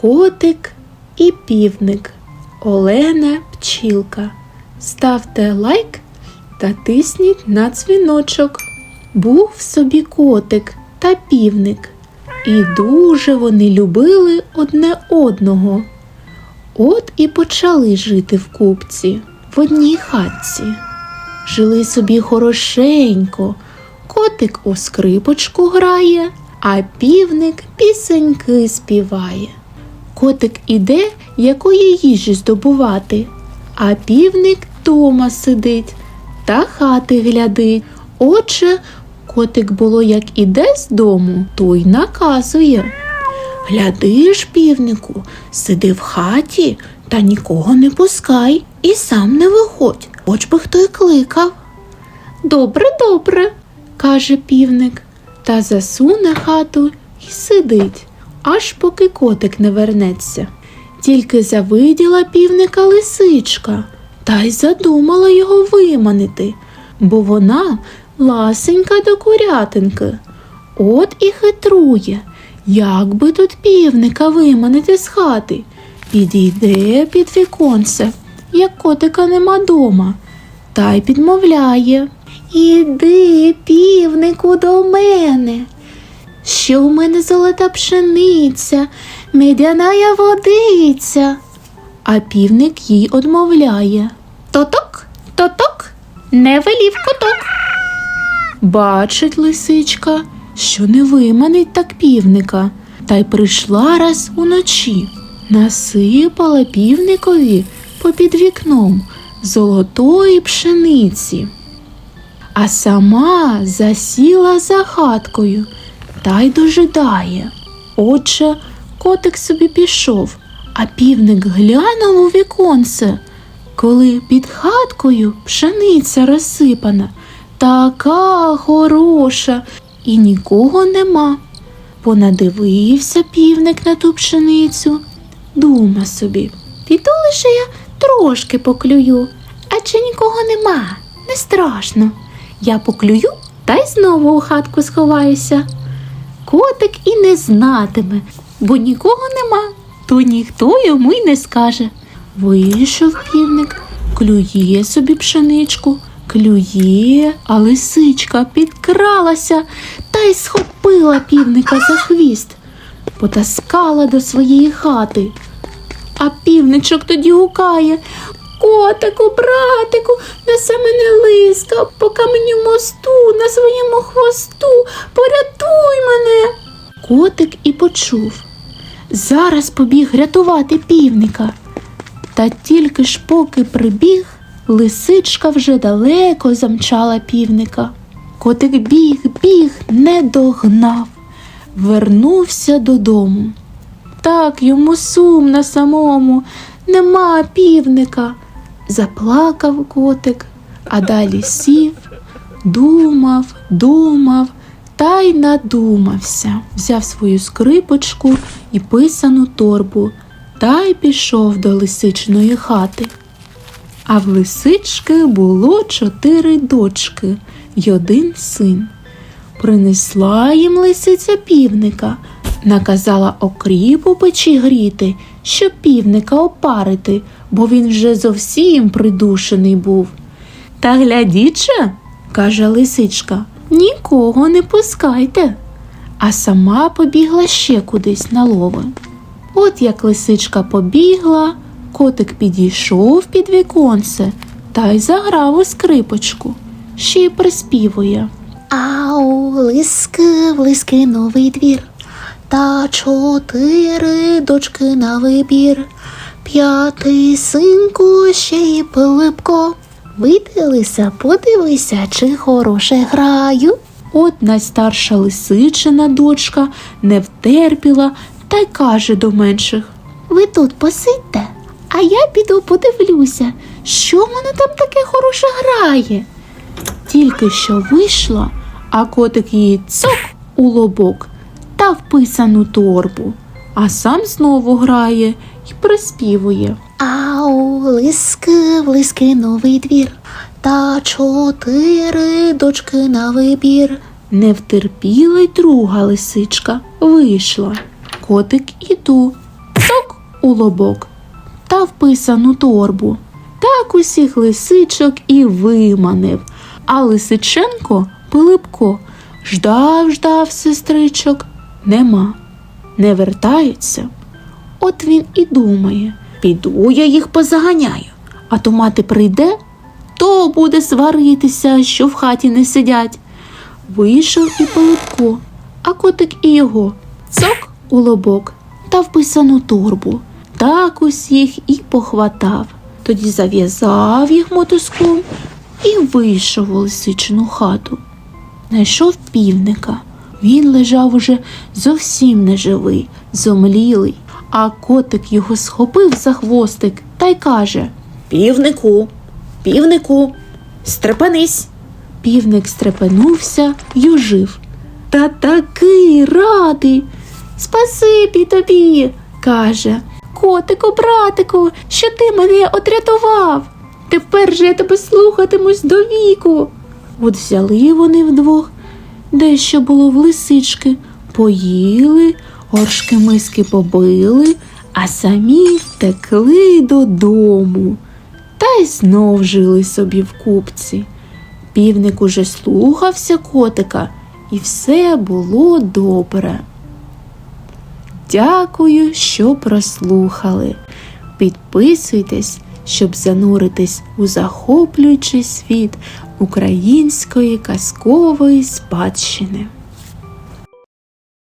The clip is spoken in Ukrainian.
Котик і півник. Олена Пчілка. Ставте лайк та тисніть на дзвіночок. Був собі котик та півник, і дуже вони любили одне одного. От і почали жити в купці в одній хатці. Жили собі хорошенько, котик у скрипочку грає, а півник пісеньки співає. Котик іде, якої їжі здобувати, а півник дома сидить та хати глядить. Отже, котик було як іде з дому, то й наказує. Гляди ж, півнику, сиди в хаті та нікого не пускай і сам не виходь, хоч би хто й кликав. Добре, добре, каже півник, та засуне хату і сидить, аж поки котик не вернеться. Тільки завиділа півника лисичка, та й задумала його виманити, бо вона ласенька до курятинки. От і хитрує, як би тут півника виманити з хати. Підійде під віконце, як котика нема дома, та й підмовляє. Іди, півнику, до мене. Що в мене золота пшениця, медяная водиця. А півник їй одмовляє. Тоток, тоток, не велів коток. Бачить лисичка, що не виманить так півника, та й прийшла раз уночі, насипала півникові попід вікном золотої пшениці, а сама засіла за хаткою та й дожидає. Отже, котик собі пішов, а півник глянув у віконце, коли під хаткою пшениця розсипана, така хороша, і нікого нема. Понадивився півник на ту пшеницю, дума собі. Піду лише я трошки поклюю, адже нікого нема, не страшно. Я поклюю та й знову у хатку сховаюся. Котик і не знатиме, бо нікого нема, то ніхто йому й не скаже. Вийшов півник, клює собі пшеничку, клює, а лисичка підкралася та й схопила півника за хвіст, потаскала до своєї хати. А півничок тоді гукає Котику, братику, несе мене лиска по каменю мосту на своєму хвосту. Порятуй мене. Котик і почув. Зараз побіг рятувати півника. Та тільки ж поки прибіг, лисичка вже далеко замчала півника. Котик біг, біг, не догнав, вернувся додому. Так йому сумно самому, нема півника. Заплакав котик, а далі сів, думав, думав та й надумався. Взяв свою скрипочку і писану торбу та й пішов до лисичної хати. А в лисички було чотири дочки й один син. Принесла їм лисиця півника, наказала окріп у печі гріти, щоб півника опарити, бо він вже зовсім придушений був. Та глядіче, каже лисичка, нікого не пускайте. А сама побігла ще кудись на лови. От як лисичка побігла, котик підійшов під віконце та й заграв у скрипочку, ще й приспівує. Ау, лиски, лиски новий двір, та чотири дочки на вибір, п'ятий синку, ще й Пилипко. Видилися, подивися, чи хороше граю. От найстарша лисичина дочка не втерпіла та й каже до менших. Ви тут посидьте, а я піду подивлюся, що воно там таке хороше грає. Тільки що вийшла, а котик її цок у лобок та вписану торбу, а сам знову грає й приспівує. Ау, лиски, в лиски новий двір, та чотири дочки на вибір. Не втерпіла й друга лисичка, вийшла. Котик і ту. у лобок та вписану торбу. Так усіх лисичок і виманив. А Лисиченко Пилипко ждав, ждав сестричок, нема, не вертаються. От він і думає, піду я їх позаганяю, а то мати прийде, то буде сваритися, що в хаті не сидять. Вийшов і Пилипко, а котик і його цок у лобок та вписану торбу. Так усіх і похватав. Тоді зав'язав їх мотузком і вийшов у лисичину хату. Найшов півника. Він лежав уже зовсім неживий, зомлілий, а котик його схопив за хвостик та й каже Півнику, півнику, стрепенись. Півник стрепенувся й ожив. Та такий радий. Спасибі тобі, каже. Котику, братику, що ти мене отрятував. Тепер же я тебе слухатимусь до віку. От взяли вони вдвох, дещо було в лисички, поїли, горшки миски побили, а самі втекли додому. Та й знов жили собі в купці. Півник уже слухався котика, і все було добре. Дякую, що прослухали. Підписуйтесь, щоб зануритись у захоплюючий світ української казкової спадщини.